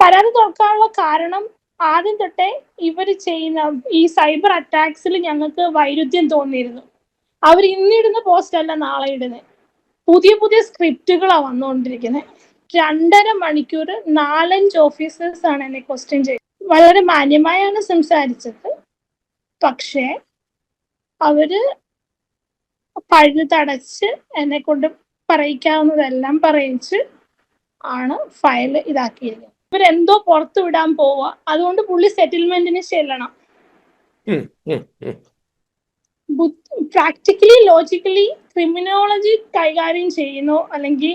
പരാതി തുറക്കാനുള്ള കാരണം ആദ്യം തൊട്ടേ ഇവർ ചെയ്യുന്ന ഈ സൈബർ അറ്റാക്സിൽ ഞങ്ങൾക്ക് വൈരുദ്ധ്യം തോന്നിയിരുന്നു. അവർ ഇന്നിടുന്ന പോസ്റ്റ് അല്ല നാളെ ഇടുന്നത് പുതിയ പുതിയ സ്ക്രിപ്റ്റുകളാണ് വന്നുകൊണ്ടിരിക്കുന്നത് രണ്ടര മണിക്കൂർ നാലഞ്ച് ഓഫീസേഴ്സ് ആണ് എന്നെ ക്വസ്റ്റ്യൻ ചെയ്തത് വളരെ മാന്യമായാണ് സംസാരിച്ചത്. പക്ഷേ അവർ പഴുതടച്ച് എന്നെ കൊണ്ട് പറയിക്കാവുന്നതെല്ലാം പറയിച്ച് ആണ് ഫയൽ ഇതാക്കിയിരിക്കുന്നത് ഇവരെന്തോ പുറത്തു വിടാൻ പോവാ. അതുകൊണ്ട് പുള്ളി സെറ്റിൽമെന്റിന് ചെല്ലണം. പ്രാക്ടിക്കലി ലോജിക്കലി ക്രിമിനോളജി കൈകാര്യം ചെയ്യുന്നു. അല്ലെങ്കിൽ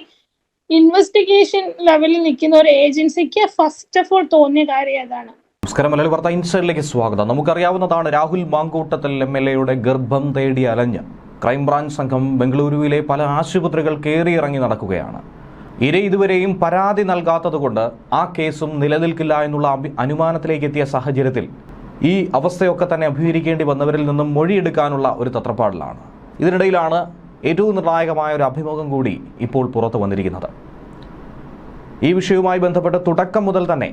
ഇൻവെസ്റ്റിഗേഷൻ ലെവലിൽ നിൽക്കുന്ന ഒരു ഏജൻസിക്ക് ഫസ്റ്റ് ഓഫ് ഓൾ തോന്നിയ കാര്യം അതാണ്. നമസ്കാരം മലയാളി വാർത്ത ഇൻസൈഡിലേക്ക് സ്വാഗതം. നമുക്കറിയാവുന്നതാണ് രാഹുൽ മാങ്കൂട്ടത്തിൽ എം എൽ എയുടെ ഗർഭം തേടി അലഞ്ഞ്. ക്രൈംബ്രാഞ്ച് സംഘം ബംഗളൂരുവിലെ പല ആശുപത്രികൾ കയറിയിറങ്ങി നടക്കുകയാണ്. ഇര ഇതുവരെയും പരാതി നൽകാത്തതുകൊണ്ട് ആ കേസും നിലനിൽക്കില്ല എന്നുള്ള അനുമാനത്തിലേക്ക് എത്തിയ സാഹചര്യത്തിൽ ഈ അവസ്ഥയൊക്കെ തന്നെ അഭിമുഖീകരിക്കേണ്ടി വന്നവരിൽ നിന്നും മൊഴിയെടുക്കാനുള്ള ഒരു തത്രപ്പാടിലാണ്. ഇതിനിടയിലാണ് ഏറ്റവും നിർണായകമായ ഒരു അഭിമുഖം കൂടി ഇപ്പോൾ പുറത്തു വന്നിരിക്കുന്നത്. ഈ വിഷയവുമായി ബന്ധപ്പെട്ട് തുടക്കം മുതൽ തന്നെ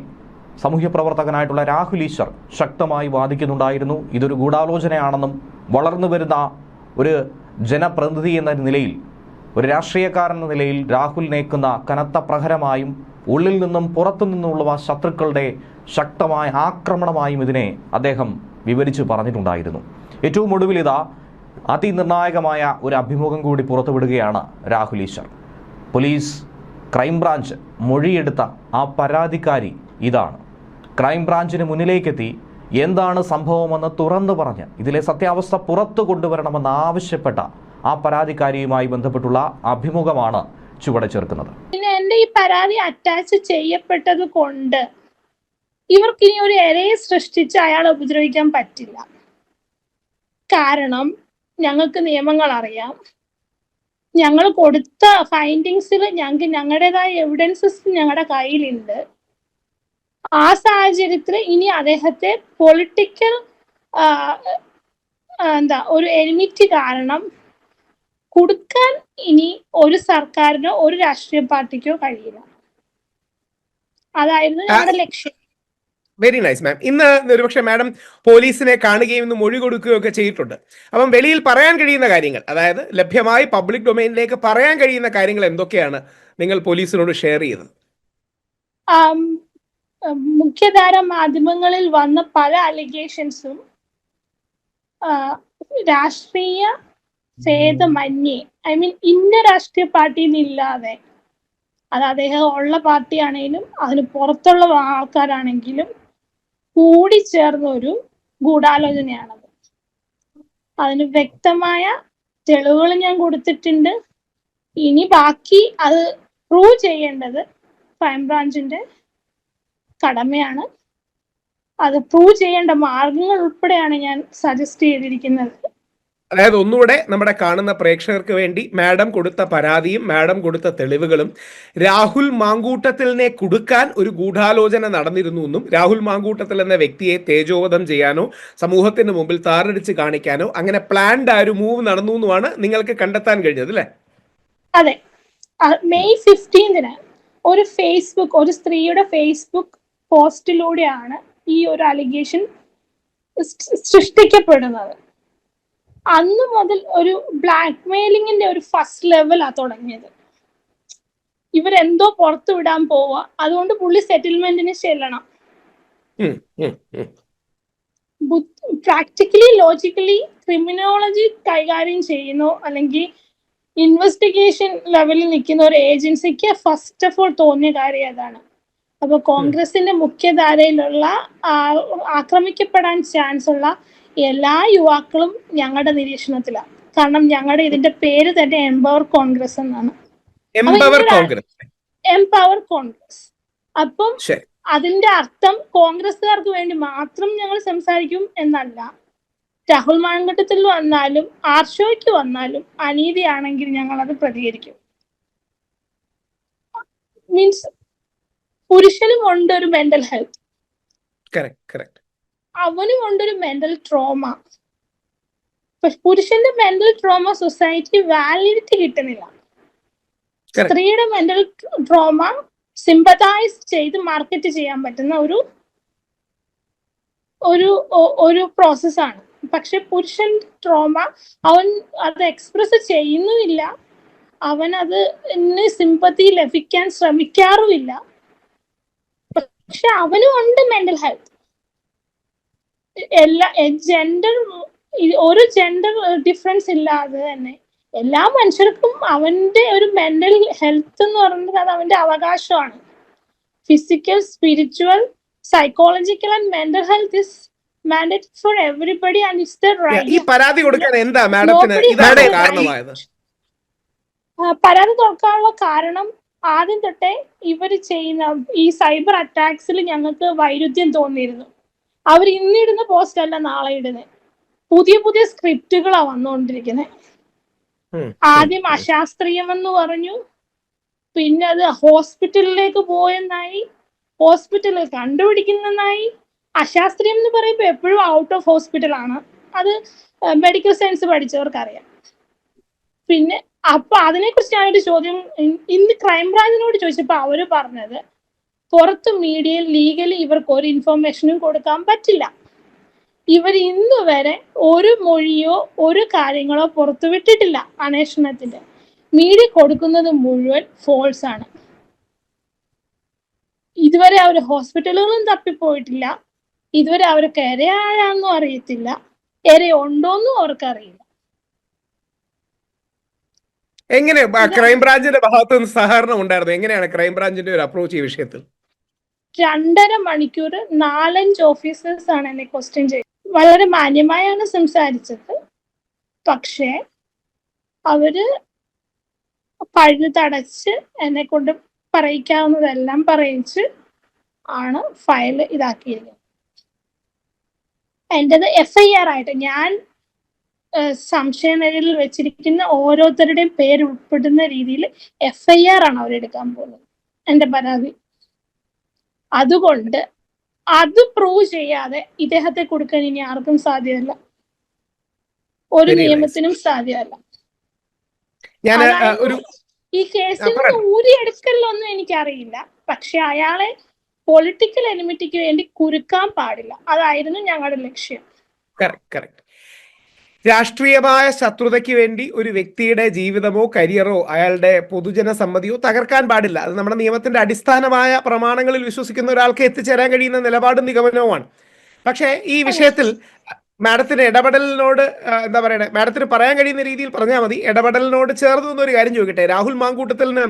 സാമൂഹ്യ പ്രവർത്തകനായിട്ടുള്ള രാഹുൽ ഈശ്വർ ശക്തമായി വാദിക്കുന്നുണ്ടായിരുന്നു. ഇതൊരു ഗൂഢാലോചനയാണെന്നും വളർന്നു വരുന്ന ഒരു ജനപ്രതിനിധി എന്ന നിലയിൽ ഒരു രാഷ്ട്രീയക്കാരെന്ന നിലയിൽ രാഹുൽ നേക്കുന്ന കനത്ത പ്രഹരമായും ഉള്ളിൽ നിന്നും പുറത്തു നിന്നുമുള്ള ശത്രുക്കളുടെ ശക്തമായ ആക്രമണമായും ഇതിനെ അദ്ദേഹം വിവരിച്ചു പറഞ്ഞിട്ടുണ്ടായിരുന്നു. ഏറ്റവും ഒടുവിൽ ഇതാ അതിനിർണായകമായ ഒരു അഭിമുഖം കൂടി പുറത്തുവിടുകയാണ് Rahul Easwar. Police crime branch മൊഴിയെടുത്ത ആ പരാതിക്കാരി ഇതാണ്. ക്രൈംബ്രാഞ്ചിന് മുന്നിലേക്കെത്തി എന്താണ് സംഭവമെന്ന് തുറന്നു പറഞ്ഞ് ഇതിലെ സത്യാവസ്ഥ പുറത്തു കൊണ്ടുവരണമെന്ന് ആവശ്യപ്പെട്ട ആ പരാതിക്കാരിയുമായി ബന്ധപ്പെട്ടുള്ള അഭിമുഖമാണ് ചുവടെ ചേർക്കുന്നത്. പിന്നെ എന്റെ ഈ പരാതി അറ്റാച്ച് ചെയ്യപ്പെട്ടത് കൊണ്ട് ഇവർക്ക് ഇനി ഒരു ഇരയെ സൃഷ്ടിച്ച് അയാളെ ഉപദ്രവിക്കാൻ പറ്റില്ല. കാരണം ഞങ്ങൾക്ക് നിയമങ്ങൾ അറിയാം ഞങ്ങൾ കൊടുത്ത ഫൈൻഡിങ്സിൽ ഞങ്ങൾക്ക് ഞങ്ങളുടേതായ എവിഡൻസസ് ഞങ്ങളുടെ കയ്യിലുണ്ട്. ആ സാഹചര്യത്തിൽ ഇനി അദ്ദേഹത്തെ പൊളിറ്റിക്കൽ എന്താ ഒരു എനിമിറ്റി കാരണം കൊടുക്കാൻ ഇനി ഒരു സർക്കാരിനോ ഒരു രാഷ്ട്രീയ പാർട്ടിക്കോ കഴിയില്ല. അതായിരുന്നു ഞങ്ങളുടെ ലക്ഷ്യം. വെരി നൈസ് മാം ഇന്ന് ഒരുപക്ഷെ മാഡം പോലീസിനെ കാണുകയും ഇന്ന് മൊഴി കൊടുക്കുകയും ഒക്കെ ചെയ്തിട്ടുണ്ട്. അപ്പം വെളിയിൽ പറയാൻ കഴിയുന്ന കാര്യങ്ങൾ അതായത് ലഭ്യമായി പബ്ലിക് ഡൊമൈനിലേക്ക് പറയാൻ കഴിയുന്ന കാര്യങ്ങൾ എന്തൊക്കെയാണ് നിങ്ങൾ പോലീസിനോട് ഷെയർ ചെയ്തത്? മുഖ്യധാര മാധ്യമങ്ങളിൽ വന്ന പല അലിഗേഷൻസും രാഷ്ട്രീയ ഭേദമന്യേ ഐ മീൻ ഇന്ന രാഷ്ട്രീയ പാർട്ടിയിൽ നിന്നില്ലാതെ അത് അദ്ദേഹം ഉള്ള പാർട്ടിയാണെങ്കിലും അതിന് പുറത്തുള്ള ആൾക്കാരാണെങ്കിലും കൂടി ചേർന്ന ഒരു ഗൂഢാലോചനയാണത്. അതിന് വ്യക്തമായ തെളിവുകൾ ഞാൻ കൊടുത്തിട്ടുണ്ട്. ഇനി ബാക്കി അത് പ്രൂവ് ചെയ്യേണ്ടത് ക്രൈംബ്രാഞ്ചിന്റെ കടമയാണ്. അത് പ്രൂവ് ചെയ്യേണ്ട മാർഗങ്ങൾ ഉൾപ്പെടെയാണ് ഞാൻ സജസ്റ്റ് ചെയ്തിരിക്കുന്നത്. അതായത് ഒന്നുകൂടെ നമ്മുടെ കാണുന്ന പ്രേക്ഷകർക്ക് വേണ്ടി മാഡം കൊടുത്ത പരാതിയും മാഡം കൊടുത്ത തെളിവുകളും രാഹുൽ മാങ്കൂട്ടത്തിലിനെ കൊടുക്കാൻ ഒരു ഗൂഢാലോചന നടന്നിരുന്നു എന്നും രാഹുൽ മാങ്കൂട്ടത്തിൽ എന്ന വ്യക്തിയെ തേജോവധം ചെയ്യാനോ സമൂഹത്തിന് മുമ്പിൽ താറടിച്ച് കാണിക്കാനോ അങ്ങനെ പ്ലാൻഡ് ആ ഒരു മൂവ് നടന്നു എന്നുമാണ് നിങ്ങൾക്ക് കണ്ടെത്താൻ കഴിഞ്ഞത് അല്ലേ? അതെ. മെയ് ഫിഫ്റ്റീൻതിന് ഒരു ഫേസ്ബുക്ക് ഒരു സ്ത്രീയുടെ ഫേസ്ബുക്ക് പോസ്റ്റിലൂടെയാണ് ഈ ഒരു അലിഗേഷൻ സൃഷ്ടിക്കപ്പെടുന്നത്. അന്ന് മുതൽ ഒരു ബ്ലാക്ക് മെയിലിങ്ങിന്റെ ഒരു ഫസ്റ്റ് ലെവലാ തുടങ്ങിയത്. ഇവരെന്തോ പുറത്തു വിടാൻ പോവുക. അതുകൊണ്ട് പുള്ളി സെറ്റിൽമെന്റിന് ചെല്ലണം. പ്രാക്ടിക്കലി ലോജിക്കലി ക്രിമിനോളജി കൈകാര്യം ചെയ്യുന്നു. അല്ലെങ്കിൽ ഇൻവെസ്റ്റിഗേഷൻ ലെവലിൽ നിൽക്കുന്ന ഒരു ഏജൻസിക്ക് ഫസ്റ്റ് ഓഫ് ഓൾ തോന്നിയ കാര്യം അതാണ്. അപ്പൊ കോൺഗ്രസിന്റെ മുഖ്യധാരയിലുള്ള ആക്രമിക്കപ്പെടാൻ ചാൻസ് ഉള്ള എല്ലാ യുവാക്കളും ഞങ്ങളുടെ നിരീക്ഷണത്തിലാണ്. കാരണം ഞങ്ങളുടെ ഇതിന്റെ പേര് തന്നെ എംപവർ കോൺഗ്രസ് എന്നാണ്. എംപവർ കോൺഗ്രസ് അപ്പം അതിന്റെ അർത്ഥം കോൺഗ്രസ്സുകാർക്ക് വേണ്ടി മാത്രം ഞങ്ങൾ സംസാരിക്കും എന്നല്ല. രാഹുൽ മാങ്കട്ടത്തിൽ വന്നാലും ആർഷോയ്ക്ക് വന്നാലും അനീതിയാണെങ്കിൽ ഞങ്ങൾ അത് പ്രതികരിക്കും. മീൻസ് പുരുഷനും ഉണ്ട് ഒരു മെന്റൽ ഹെൽത്ത് കറക്റ്റ് കറക്റ്റ് അവനും ഉണ്ടൊരു മെന്റൽ ട്രോമ പുരുഷന്റെ മെന്റൽ ട്രോമ സൊസൈറ്റി വാലിഡിറ്റി കിട്ടുന്നില്ല. സ്ത്രീയുടെ മെന്റൽ ട്രോമ സിമ്പതൈസ് ചെയ്ത് മാർക്കറ്റ് ചെയ്യാൻ പറ്റുന്ന ഒരു ഒരു ഒരു പ്രോസസ്സാണ് പക്ഷെ പുരുഷൻ ട്രോമ അവൻ അത് എക്സ്പ്രസ് ചെയ്യുന്നുമില്ല. അവൻ അത് സിമ്പതി ലഭിക്കാൻ ശ്രമിക്കാറുമില്ല. പക്ഷെ അവനും ഉണ്ട് മെന്റൽ ഹെൽത്ത് എല്ലാ ജെൻഡർ ഒരു ജെൻഡർ ഡിഫറൻസ് ഇല്ലാതെ തന്നെ. എല്ലാ മനുഷ്യർക്കും അവന്റെ ഒരു മെന്റൽ ഹെൽത്ത് എന്ന് പറയുന്നത് അത് അവന്റെ അവകാശമാണ്. Physical spiritual psychological and mental health is mandate for everybody and it's the ഈ പരാതി കൊടുക്കാൻ എന്താ മാഡത്തിന് ഇതാണ് കാരണമായത്? പരാതി തുറക്കാനുള്ള കാരണം ആദ്യം തൊട്ടേ ഇവർ ചെയ്യുന്ന ഈ സൈബർ അറ്റാക്സിൽ ഞങ്ങൾക്ക് വൈരുദ്ധ്യം തോന്നിയിരുന്നു. അവർ ഇന്നിടുന്ന പോസ്റ്റ് അല്ല നാളെ ഇടുന്നത് പുതിയ പുതിയ സ്ക്രിപ്റ്റുകളാ വന്നുകൊണ്ടിരിക്കുന്നത്. ആദ്യം അശാസ്ത്രീയമെന്ന് പറഞ്ഞു. പിന്നെ അത് ഹോസ്പിറ്റലിലേക്ക് പോയെന്നായി. ഹോസ്പിറ്റലിൽ കണ്ടുപിടിക്കുന്നെന്നായി അശാസ്ത്രീയം എന്ന് പറയുമ്പോൾ എപ്പോഴും ഔട്ട് ഓഫ് ഹോസ്പിറ്റൽ ആണ്. അത് മെഡിക്കൽ സയൻസ് പഠിച്ചവർക്കറിയാം. പിന്നെ അപ്പൊ അതിനെ കുറിച്ച് ഞാനൊരു ചോദ്യം ഇന്ന് ക്രൈംബ്രാഞ്ചിനോട് ചോദിച്ചപ്പോ അവർ പറഞ്ഞത് പുറത്ത് മീഡിയയിൽ ലീഗലി ഇവർക്ക് ഒരു ഇൻഫോർമേഷനും കൊടുക്കാൻ പറ്റില്ല. ഇവർ ഇന്ന് വരെ ഒരു മൊഴിയോ ഒരു കാര്യങ്ങളോ പുറത്തു വിട്ടിട്ടില്ല അന്വേഷണത്തിന്റെ. മീഡിയ കൊടുക്കുന്നത് മുഴുവൻ ഫോൾസ് ആണ്. ഇതുവരെ അവർ ഹോസ്പിറ്റലുകളും തപ്പിപ്പോയിട്ടില്ല. ഇതുവരെ അവർക്ക് ഇരയാഴാന്നും അറിയത്തില്ല. ഇര ഉണ്ടോന്നും അവർക്കറിയില്ല. എങ്ങനെ ക്രൈംബ്രാഞ്ചിന്റെ ഭാഗത്ത് നിന്ന് സഹകരണം ഉണ്ടായിരുന്നു? എങ്ങനെയാണ് ക്രൈംബ്രാഞ്ചിന്റെ ഒരു അപ്രോച്ച് ഈ വിഷയത്തിൽ? രണ്ടര മണിക്കൂർ നാലഞ്ച് ഓഫീസേഴ്സ് ആണ് എന്നെ ക്വസ്റ്റ്യൻ ചെയ്തത് വളരെ മാന്യമായാണ് സംസാരിച്ചത്. പക്ഷേ അവർ പഴുതടച്ച് എന്നെ കൊണ്ട് പറയിക്കാവുന്നതെല്ലാം പറയിച്ച് ആണ് ഫയൽ ഇതാക്കിയിരിക്കുന്നത് എന്റെത് എഫ് ഐ ആർ ആയിട്ട് ഞാൻ സംശയനിരയിൽ വെച്ചിരിക്കുന്ന ഓരോരുത്തരുടെയും പേര് ഉൾപ്പെടുന്ന രീതിയിൽ എഫ് ഐ ആർ ആണ് അവരെടുക്കാൻ പോകുന്നത്. എന്റെ പരാതി. അതുകൊണ്ട് അത് പ്രൂവ് ചെയ്യാതെ ഇദ്ദേഹത്തെ കൊടുക്കാൻ ഇനി ആർക്കും സാധ്യമല്ല. ഒരു നിയമത്തിനും സാധ്യമല്ല. ഞാൻ ഒരു ഈ കേസിൽ പറയൂ. നിന്ന് ഊരിയെടുക്കലൊന്നും എനിക്കറിയില്ല. പക്ഷെ അയാളെ പൊളിറ്റിക്കൽ എനിമിറ്റിക്ക് വേണ്ടി കുരുക്കാൻ പാടില്ല. അതായിരുന്നു ഞങ്ങളുടെ ലക്ഷ്യം. കറക്റ്റ് കറക്റ്റ് രാഷ്ട്രീയമായ ശത്രുതയ്ക്ക് വേണ്ടി ഒരു വ്യക്തിയുടെ ജീവിതമോ കരിയറോ അയാളുടെ പൊതുജന സമ്മതിയോ തകർക്കാൻ പാടില്ല. അത് നമ്മുടെ നിയമത്തിന്റെ അടിസ്ഥാനമായ പ്രമാണങ്ങളിൽ വിശ്വസിക്കുന്ന ഒരാൾക്ക് എത്തിച്ചേരാൻ കഴിയുന്ന നിലപാടും നിഗമനവുമാണ്. പക്ഷേ ഈ വിഷയത്തിൽ മാഡത്തിന് ഇടപെടലിനോട് എന്താ പറയണേ മാഡത്തിന് പറയാൻ കഴിയുന്ന രീതിയിൽ പറഞ്ഞാൽ മതി. ഇടപെടലിനോട് ചേർന്ന് നിന്നൊരു കാര്യം ചോദിക്കട്ടെ. രാഹുൽ മാങ്കൂട്ടത്തിന്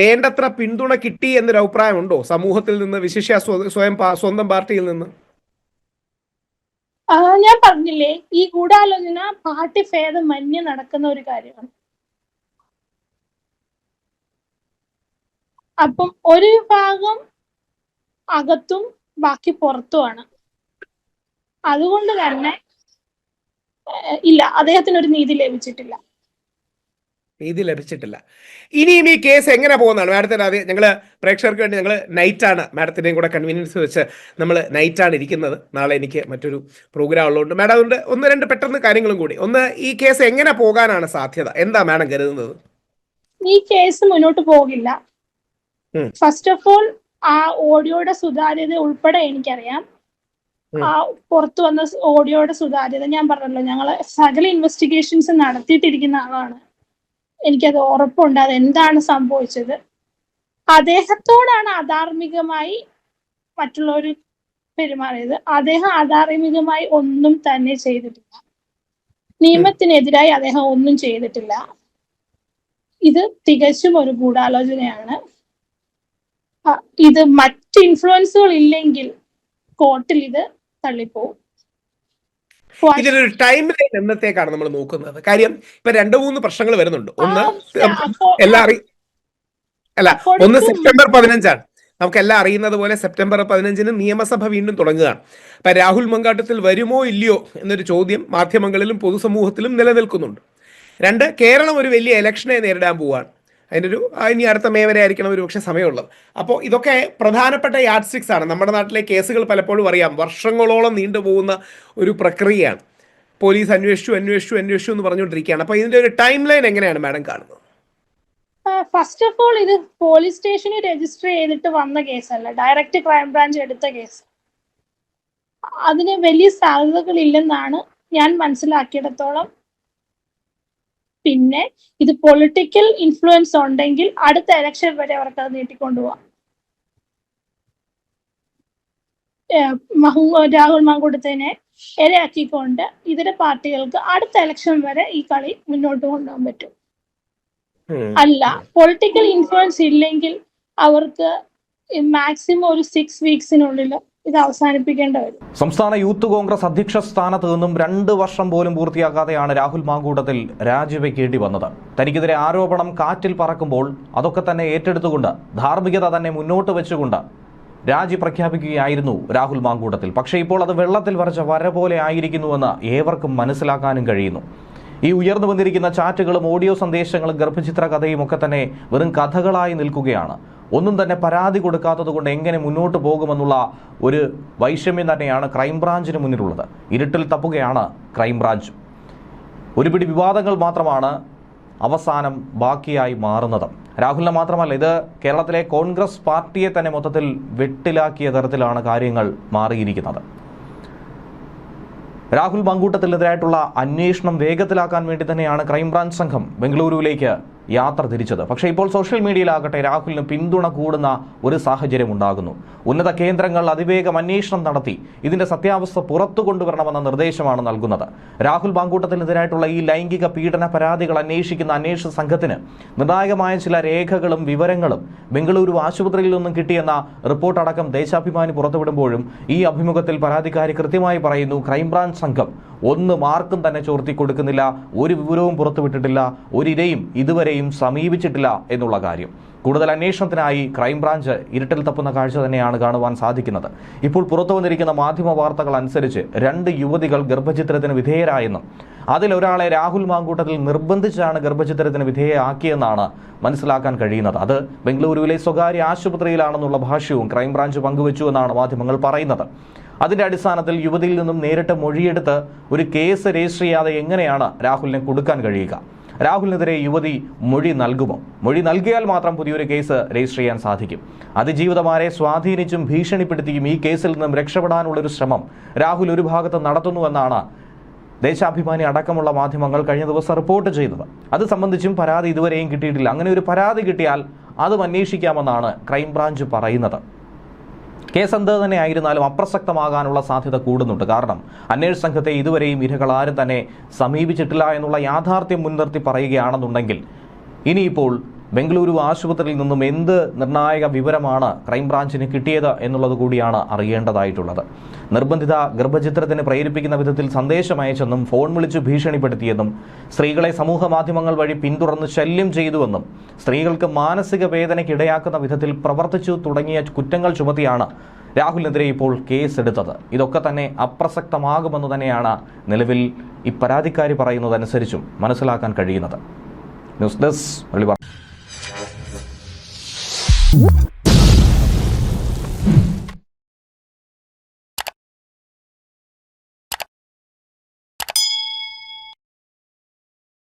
വേണ്ടത്ര പിന്തുണ കിട്ടി എന്നൊരു അഭിപ്രായമുണ്ടോ? സമൂഹത്തിൽ നിന്ന് വിശിഷ്യ സ്വയം സ്വന്തം പാർട്ടിയിൽ നിന്ന്? ഞാൻ പറഞ്ഞില്ലേ ഈ ഗൂഢാലോചന പാർട്ടി ഭേദം മഞ്ഞ് നടക്കുന്ന ഒരു കാര്യമാണ്. അപ്പം ഒരു വിഭാഗം അകത്തും ബാക്കി പുറത്തുമാണ്. അതുകൊണ്ട് തന്നെ ഇല്ല അദ്ദേഹത്തിന് ഒരു നീതി ലഭിച്ചിട്ടില്ല. നീതി ലഭിച്ചിട്ടില്ല. ഇനിയും ഈ കേസ് എങ്ങനെ പോകുന്നതാണ്? മാഡത്തിന് അത് ഞങ്ങൾ പ്രേക്ഷകർക്ക് വേണ്ടി ഞങ്ങൾ നൈറ്റാണ് മാഡത്തിന്റെയും കൂടെ കൺവീനിയൻസ് വെച്ച് നമ്മൾ നൈറ്റാണ് ഇരിക്കുന്നത്. നാളെ എനിക്ക് മറ്റൊരു പ്രോഗ്രാം ഉള്ളതുകൊണ്ട് മാഡം അതുകൊണ്ട് ഒന്ന് രണ്ട് പെട്ടെന്ന് കാര്യങ്ങളും കൂടി. ഒന്ന് ഈ കേസ് എങ്ങനെ പോകാനാണ് സാധ്യത? എന്താ മാഡം കരുതുന്നത്? ഈ കേസ് മുന്നോട്ട് പോകില്ല. ഫസ്റ്റ് ഓഫ് ഓൾ ആ ഓഡിയോയുടെ സുതാര്യത ഉൾപ്പെടെ എനിക്കറിയാം. ആ പുറത്തു വന്ന ഓഡിയോയുടെ സുതാര്യത ഞാൻ പറഞ്ഞല്ലോ. ഞങ്ങൾ സകല ഇൻവെസ്റ്റിഗേഷൻസ് നടത്തിയിട്ടിരിക്കുന്ന ആളാണ്. എനിക്കത് ഉറപ്പുണ്ട്. അത് എന്താണ് സംഭവിച്ചത്? അദ്ദേഹത്തോടാണ് അധാർമികമായി മറ്റുള്ളവർ പെരുമാറിയത്. അദ്ദേഹം അധാർമികമായി ഒന്നും തന്നെ ചെയ്തിട്ടില്ല. നിയമത്തിനെതിരായി അദ്ദേഹം ഒന്നും ചെയ്തിട്ടില്ല. ഇത് തികച്ചും ഒരു ഗൂഢാലോചനയാണ്. ഇത് മറ്റ് ഇൻഫ്ലുവൻസുകൾ ഇല്ലെങ്കിൽ കോർട്ടിൽ ഇത് തള്ളിപ്പോവും. ഇതിനൊരു ടൈം ലൈൻ എന്നത്തേക്കാണ് നമ്മൾ നോക്കുന്നത്? കാര്യം ഇപ്പൊ രണ്ടു മൂന്ന് പ്രശ്നങ്ങൾ വരുന്നുണ്ട്. ഒന്ന് എല്ലാ അറി അല്ല ഒന്ന് സെപ്റ്റംബർ പതിനഞ്ചാണ്. നമുക്കെല്ലാം അറിയുന്നത് പോലെ സെപ്റ്റംബർ പതിനഞ്ചിന് നിയമസഭ വീണ്ടും തുടങ്ങുകയാണ്. അപ്പൊ രാഹുൽ മങ്കാട്ടത്തിൽ വരുമോ ഇല്ലയോ എന്നൊരു ചോദ്യം മാധ്യമങ്ങളിലും പൊതുസമൂഹത്തിലും നിലനിൽക്കുന്നുണ്ട്. രണ്ട് കേരളം ഒരു വലിയ ഇലക്ഷനെ നേരിടാൻ പോവുകയാണ് അതിന്റെ ഒരു ഇനി അടുത്ത മേ വരെ ആയിരിക്കണം ഒരു പക്ഷേ സമയമുള്ളത്. അപ്പോൾ ഇതൊക്കെ പ്രധാനപ്പെട്ട യാഡ് സ്റ്റിക്സ് ആണ്. നമ്മുടെ നാട്ടിലെ കേസുകൾ പലപ്പോഴും അറിയാം. വർഷങ്ങളോളം നീണ്ടുപോകുന്ന ഒരു പ്രക്രിയയാണ്. പോലീസ് അന്വേഷിച്ചു അന്വേഷിച്ചു അന്വേഷിച്ചു എന്ന് പറഞ്ഞുകൊണ്ടിരിക്കുകയാണ്. അപ്പോൾ ഇതിന്റെ ഒരു ടൈം ലൈൻ എങ്ങനെയാണ് മാഡം കാണുന്നത്? ഫസ്റ്റ് ഓഫ് ഓൾ ഇത് പോലീസ് സ്റ്റേഷനിൽ രജിസ്റ്റർ ചെയ്തിട്ട് വന്ന കേസല്ല. ഡയറക്റ്റ് ക്രൈം ബ്രാഞ്ച് എടുത്ത കേസ്. അതിന് വലിയ സാധ്യതകൾ ഇല്ലെന്നാണ് ഞാൻ മനസ്സിലാക്കിയിടത്തോളം പിന്നെ ഇത് പൊളിറ്റിക്കൽ ഇൻഫ്ലുവൻസ് ഉണ്ടെങ്കിൽ അടുത്ത ഇലക്ഷൻ വരെ അവർക്ക് അത് നീട്ടിക്കൊണ്ടുപോവാം. രാഹുൽ മാങ്കൂട്ടത്തിനെ ഇരയാക്കിക്കൊണ്ട് ഇതര പാർട്ടികൾക്ക് അടുത്ത ഇലക്ഷൻ വരെ ഈ കളി മുന്നോട്ട് കൊണ്ടുപോകാൻ പറ്റും. അല്ല പൊളിറ്റിക്കൽ ഇൻഫ്ലുവൻസ് ഇല്ലെങ്കിൽ അവർക്ക് മാക്സിമം ഒരു സിക്സ് വീക്സിനുള്ളിൽ ഇത് അവസാനിപ്പിക്കേണ്ട വരും. സംസ്ഥാന യൂത്ത് കോൺഗ്രസ് അധ്യക്ഷ സ്ഥാനത്ത് നിന്നും രണ്ട് വർഷം പോലും പൂർത്തിയാക്കാതെയാണ് രാഹുൽ മാങ്കൂട്ടത്തിൽ രാജിവെക്കേണ്ടി വന്നത്. തനിക്കെതിരെ ആരോപണം കാറ്റിൽ പറക്കുമ്പോൾ അതൊക്കെ തന്നെ ഏറ്റെടുത്തുകൊണ്ട് ധാർമ്മികത തന്നെ മുന്നോട്ട് വെച്ചുകൊണ്ട് രാജി പ്രഖ്യാപിക്കുകയായിരുന്നു രാഹുൽ മാങ്കൂട്ടത്തിൽ. പക്ഷേ ഇപ്പോൾ അത് വെള്ളത്തിൽ വരച്ച വര പോലെ ആയിരിക്കുന്നുവെന്ന് ഏവർക്കും മനസ്സിലാക്കാനും കഴിയുന്നു. ഈ ഉയർന്നു വന്നിരിക്കുന്ന ചാറ്റുകളും ഓഡിയോ സന്ദേശങ്ങളും ഗർഭചിത്ര കഥയും ഒക്കെ തന്നെ വെറും കഥകളായി നിൽക്കുകയാണ്. ഒന്നും തന്നെ പരാതി കൊടുക്കാത്തത് കൊണ്ട് എങ്ങനെ മുന്നോട്ട് പോകുമെന്നുള്ള ഒരു വൈഷമ്യം തന്നെയാണ് ക്രൈംബ്രാഞ്ചിന് മുന്നിലുള്ളത്. ഇരുട്ടിൽ തപ്പുകയാണ് ക്രൈംബ്രാഞ്ച് ഒരുപിടി വിവാദങ്ങൾ മാത്രമാണ് അവസാനം ബാക്കിയായി മാറുന്നത്. രാഹുലിനെ മാത്രമല്ല ഇത് കേരളത്തിലെ കോൺഗ്രസ് പാർട്ടിയെ തന്നെ മൊത്തത്തിൽ വെട്ടിലാക്കിയ തരത്തിലാണ് കാര്യങ്ങൾ മാറിയിരിക്കുന്നത്. രാഹുൽ മങ്കൂട്ടത്തിനെതിരായിട്ടുള്ള അന്വേഷണം വേഗത്തിലാക്കാൻ വേണ്ടി തന്നെയാണ് ക്രൈംബ്രാഞ്ച് സംഘം ബംഗളൂരുവിലേക്ക് യാത്ര തിരിച്ചത്. പക്ഷേ ഇപ്പോൾ സോഷ്യൽ മീഡിയയിലാകട്ടെ രാഹുലിന് പിന്തുണ കൂടുന്ന ഒരു സാഹചര്യം ഉണ്ടാകുന്നു. ഉന്നത കേന്ദ്രങ്ങൾ അതിവേഗം അന്വേഷണം നടത്തി. ഇതിന്റെ സത്യാവസ്ഥ പുറത്തു കൊണ്ടുവരണമെന്ന നിർദ്ദേശമാണ് നൽകുന്നത്. രാഹുൽ ബാങ്കൂട്ടത്തിനെതിരായിട്ടുള്ള ഈ ലൈംഗിക പീഡന പരാതികൾ അന്വേഷിക്കുന്ന അന്വേഷണ സംഘത്തിന് നിർണായകമായ ചില രേഖകളും വിവരങ്ങളും ബംഗളൂരു ആശുപത്രിയിൽ നിന്നും കിട്ടിയെന്ന റിപ്പോർട്ട് അടക്കം ദേശാഭിമാനി പുറത്തുവിടുമ്പോഴും ഈ അഭിമുഖത്തിൽ പരാതിക്കാരി കൃത്യമായി പറയുന്നു ക്രൈംബ്രാഞ്ച് സംഘം ഒന്ന് മാർക്കും തന്നെ ചോർത്തി കൊടുക്കുന്നില്ല ഒരു വിവരവും പുറത്തുവിട്ടിട്ടില്ല ഒരിരയും ഇതുവരെയും സമീപിച്ചിട്ടില്ല എന്നുള്ള കാര്യം. കൂടുതൽ അന്വേഷണത്തിനായി ക്രൈംബ്രാഞ്ച് ഇരുട്ടിൽ തപ്പുന്ന കാഴ്ച തന്നെയാണ് കാണുവാൻ സാധിക്കുന്നത്. ഇപ്പോൾ പുറത്തു വന്നിരിക്കുന്ന മാധ്യമ വാർത്തകൾ അനുസരിച്ച് രണ്ട് യുവതികൾ ഗർഭചിത്രത്തിന് വിധേയരായെന്നും അതിലൊരാളെ രാഹുൽ മാങ്കൂട്ടത്തിൽ നിർബന്ധിച്ചാണ് ഗർഭചിത്രത്തിന് വിധേയയാക്കിയെന്നാണ് മനസ്സിലാക്കാൻ കഴിയുന്നത്. അത് ബംഗളൂരുവിലെ സ്വകാര്യ ആശുപത്രിയിലാണെന്നുള്ള ഭാഷ്യവും ക്രൈംബ്രാഞ്ച് പങ്കുവച്ചു എന്നാണ് മാധ്യമങ്ങൾ പറയുന്നത്. അതിന്റെ അടിസ്ഥാനത്തിൽ യുവതിയിൽ നിന്നും നേരിട്ട് മൊഴിയെടുത്ത് ഒരു കേസ് രജിസ്റ്റർ ചെയ്യാതെ എങ്ങനെയാണ് രാഹുലിനെ കൊടുക്കാൻ കഴിയുക? രാഹുലിനെതിരെ യുവതി മൊഴി നൽകുമോ? മൊഴി നൽകിയാൽ മാത്രം പുതിയൊരു കേസ് രജിസ്റ്റർ ചെയ്യാൻ സാധിക്കും. അതിജീവിതമാരെ സ്വാധീനിച്ചും ഭീഷണിപ്പെടുത്തിയും ഈ കേസിൽ നിന്നും രക്ഷപ്പെടാനുള്ളൊരു ശ്രമം രാഹുൽ ഒരു ഭാഗത്ത് നടത്തുന്നുവെന്നാണ് ദേശാഭിമാനി അടക്കമുള്ള മാധ്യമങ്ങൾ കഴിഞ്ഞ ദിവസം റിപ്പോർട്ട് ചെയ്തത്. അത് സംബന്ധിച്ചും പരാതി ഇതുവരെയും കിട്ടിയിട്ടില്ല. അങ്ങനെ ഒരു പരാതി കിട്ടിയാൽ അതും അന്വേഷിക്കാമെന്നാണ് ക്രൈംബ്രാഞ്ച് പറയുന്നത്. കേസ് എന്ത് തന്നെ ആയിരുന്നാലും അപ്രസക്തമാകാനുള്ള സാധ്യത കൂടുന്നുണ്ട്. കാരണം അന്വേഷണ സംഘത്തെ ഇതുവരെയും ഇരകൾ ആരും തന്നെ സമീപിച്ചിട്ടില്ല എന്നുള്ള യാഥാർത്ഥ്യം മുൻനിർത്തി പറയുകയാണെന്നുണ്ടെങ്കിൽ ഇനിയിപ്പോൾ ബംഗളൂരു ആശുപത്രിയിൽ നിന്നും എന്ത് നിർണായക വിവരമാണ് ക്രൈംബ്രാഞ്ചിന് കിട്ടിയത് എന്നുള്ളത് കൂടിയാണ് അറിയേണ്ടതായിട്ടുള്ളത്. നിർബന്ധിത ഗർഭചിത്രത്തിന് പ്രേരിപ്പിക്കുന്ന വിധത്തിൽ സന്ദേശം അയച്ചെന്നും ഫോൺ വിളിച്ചു ഭീഷണിപ്പെടുത്തിയെന്നും സ്ത്രീകളെ സമൂഹ മാധ്യമങ്ങൾ വഴി പിന്തുടർന്ന് ശല്യം ചെയ്തുവെന്നും സ്ത്രീകൾക്ക് മാനസിക വേദനയ്ക്ക് ഇടയാക്കുന്ന വിധത്തിൽ പ്രവർത്തിച്ചു തുടങ്ങിയ കുറ്റങ്ങൾ ചുമത്തിയാണ് രാഹുലിനെതിരെ ഇപ്പോൾ കേസെടുത്തത്. ഇതൊക്കെ തന്നെ അപ്രസക്തമാകുമെന്ന് തന്നെയാണ് നിലവിൽ ഈ പരാതിക്കാരി പറയുന്നതനുസരിച്ചും മനസ്സിലാക്കാൻ കഴിയുന്നത്. News desk Velivartha. Ooh.